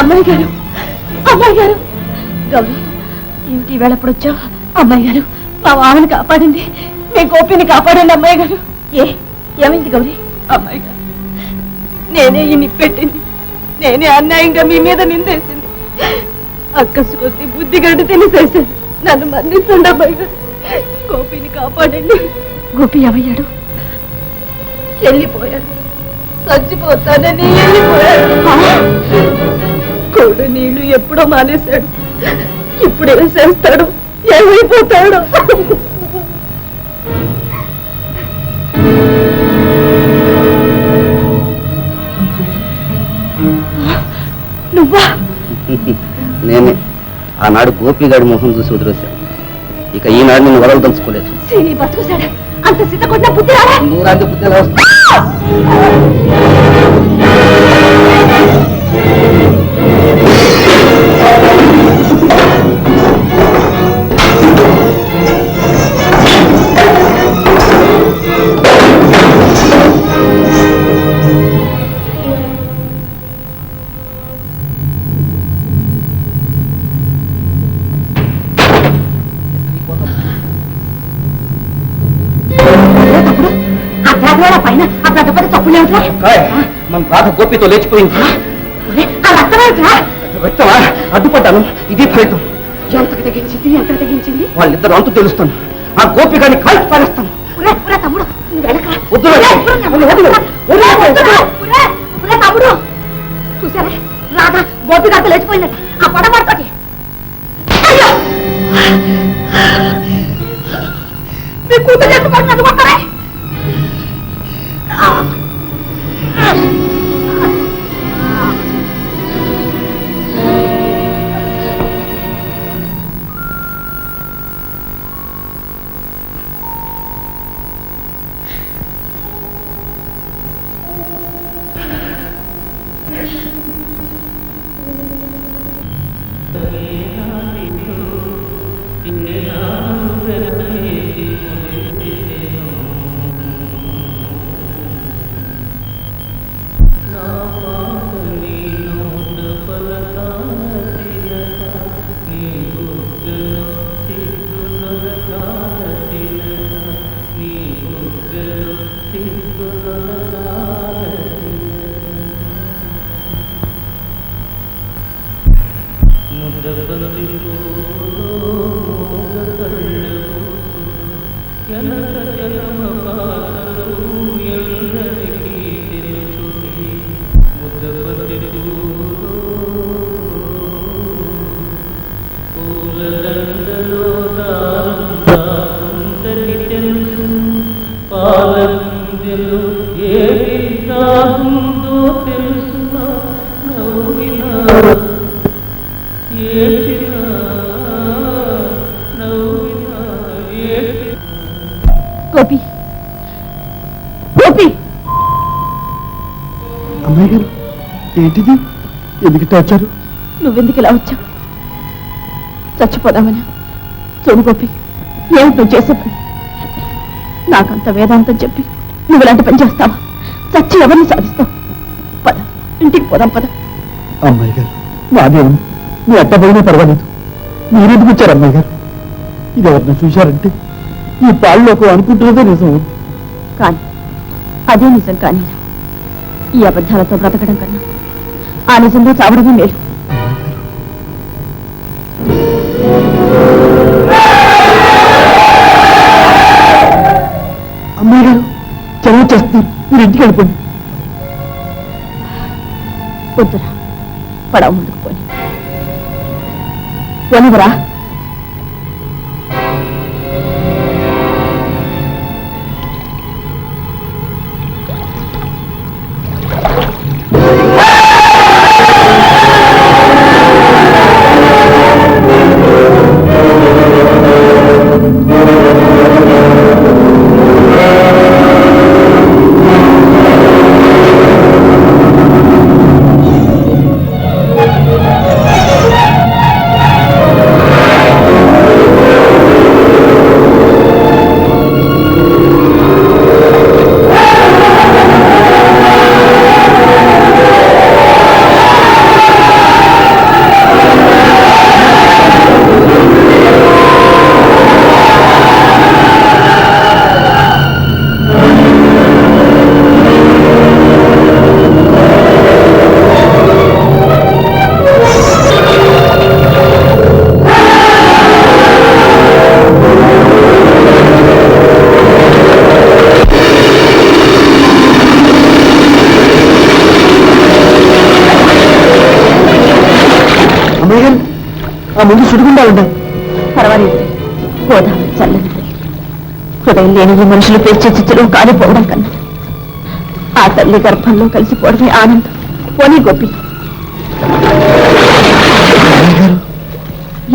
అమ్మాయి గారు. అమ్మాయి గారు. గౌరీ ఏమిటి వేళ ఎప్పుడు వచ్చావు? అమ్మాయి గారు మా వామని కాపాడింది మీ గోపిని కాపాడండి అమ్మాయి గారు. ఏ ఏమైంది గౌరీ? అమ్మాయి గారు నేనే ఈ నిప్పెట్టింది నేనే అన్యాయంగా మీ మీద నిందేసింది. అక్కసు కొద్ది బుద్ధి గడ్డి తెలిసేసాను నన్ను మన్నించండి అమ్మాయి గారు. గోపిని కాపాడండి. గోపి ఏమయ్యాడు? వెళ్ళిపోయాడు. చచ్చిపోతానని వెళ్ళిపోయాడు. కోడు నీళ్ళు ఎప్పుడో మానేశాడు. ఇప్పుడు ఏం చేస్తాడు? ఏమైపోతాడు? నువ్వా? నేనే. ఆనాడు గోపిగాడి మొహం చూసి వదిలేశాను. ఇక ఈనాడు నేను వదలదలుచుకోలేదు. శ్రీని బతుకుసాడా అంత సిద్ధ కొట్టిన బుద్ధి రాడా మన రాధ గోపితో లేచిపోయింది. వ్యక్తమా అడ్డుపడ్డాను. ఇది ఫలితం. ఎంతకు తెగించింది? ఎంత తెగించింది? వాళ్ళిద్దరు అంతు తెలుస్తాను. ఆ గోపిగాని కాల్చి పారేస్తాను. తమ్ముడు తమ్ముడు. చూసారా రాధా గోపి లేచిపోయిందట. ఆ పొడ పడుతుంది అయ్యో! మీ కూతురు ఎంత నన్ను ಎನ್ನ ಎನ್ನ గోపి. గోపి! అమ్మాయి గారు ఏంటిది? ఎందుకు వచ్చారు? నువ్వెందుకు ఇలా వచ్చావు? చచ్చిపోదామని. చూడు గోపి ఏమిటి నువ్వు చేసే పని? నాకంత వేదాంతం చెప్పి నువ్వు ఇలాంటి పని చేస్తావా? చచ్చి ఎవరిని సాధిస్తావు? పద ఇంటికి పోదాం పద. అమ్మాయి గారు నాదే ఉంది మీ అట్ట పోయినా పర్వాలేదు. మీరెందుకు వచ్చారు అమ్మాయి గారు? ఇది ఎవరిని చూశారంటే ఈ పాళ్ళలోకి అనుకుంటున్నదే నిజం. కానీ అదే నిజం కానీ ఈ అబద్ధాలతో బ్రతకడం కన్నా ఆ నిజంలో చావడమే మేలు. అమ్మాయి గారు చెలవు చేస్తున్నారు మీరు ఇంటికి వెళ్ళిపోండి. వద్దురా పడవ ముందుకు పోని. పోనివరా ఆ ముందు సుడిగుండాలండి పర్వాలేదు. గోదావరి చల్లని హృదయం లేని ఈ మనుషులు పేర్చే చిచ్చులో కాలిపోవడం కన్నా ఆ తల్లి గర్భంలో కలిసిపోవడమే ఆనందం. పోనీ గోపి.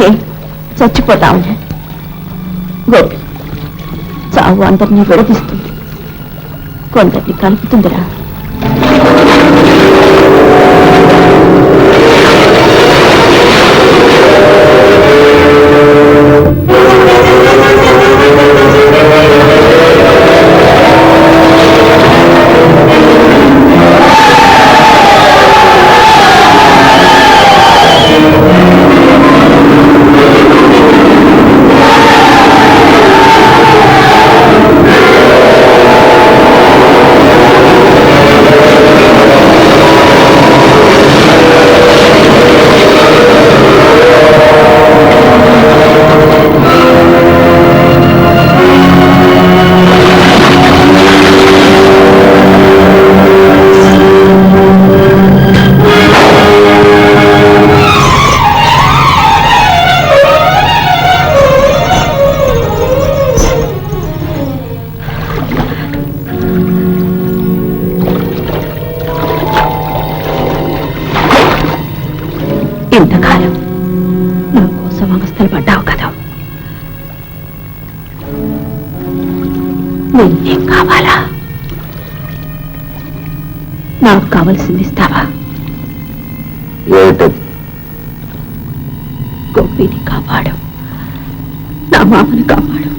ఏ చచ్చిపోతావునే గోపి చావు అందరినీ విడదీస్తుంది. కొందరిని కలుపుతుందిరా. అవస్థలు పడ్డావు కదా. నీకేం కావాలా? నాకు కావలసింది ఇస్తావా? గోపిని కాపాడు. నా మామని కాపాడు.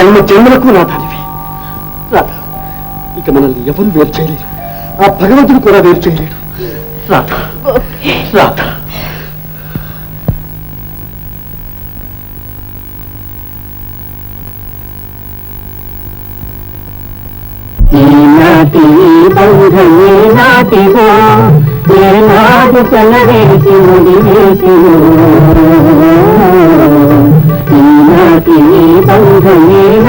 జన్మ జన్మలకు నాథానివి రాధా ఇక మనల్ని ఎవరు వేరు చేయలేరు. ఆ భగవంతుడు కూడా వేరు చేయలేడు. రాధా రాధా. ఈనాటి బంధం ఈనాటిదో ఏనాడు చలవేసి Chuyện?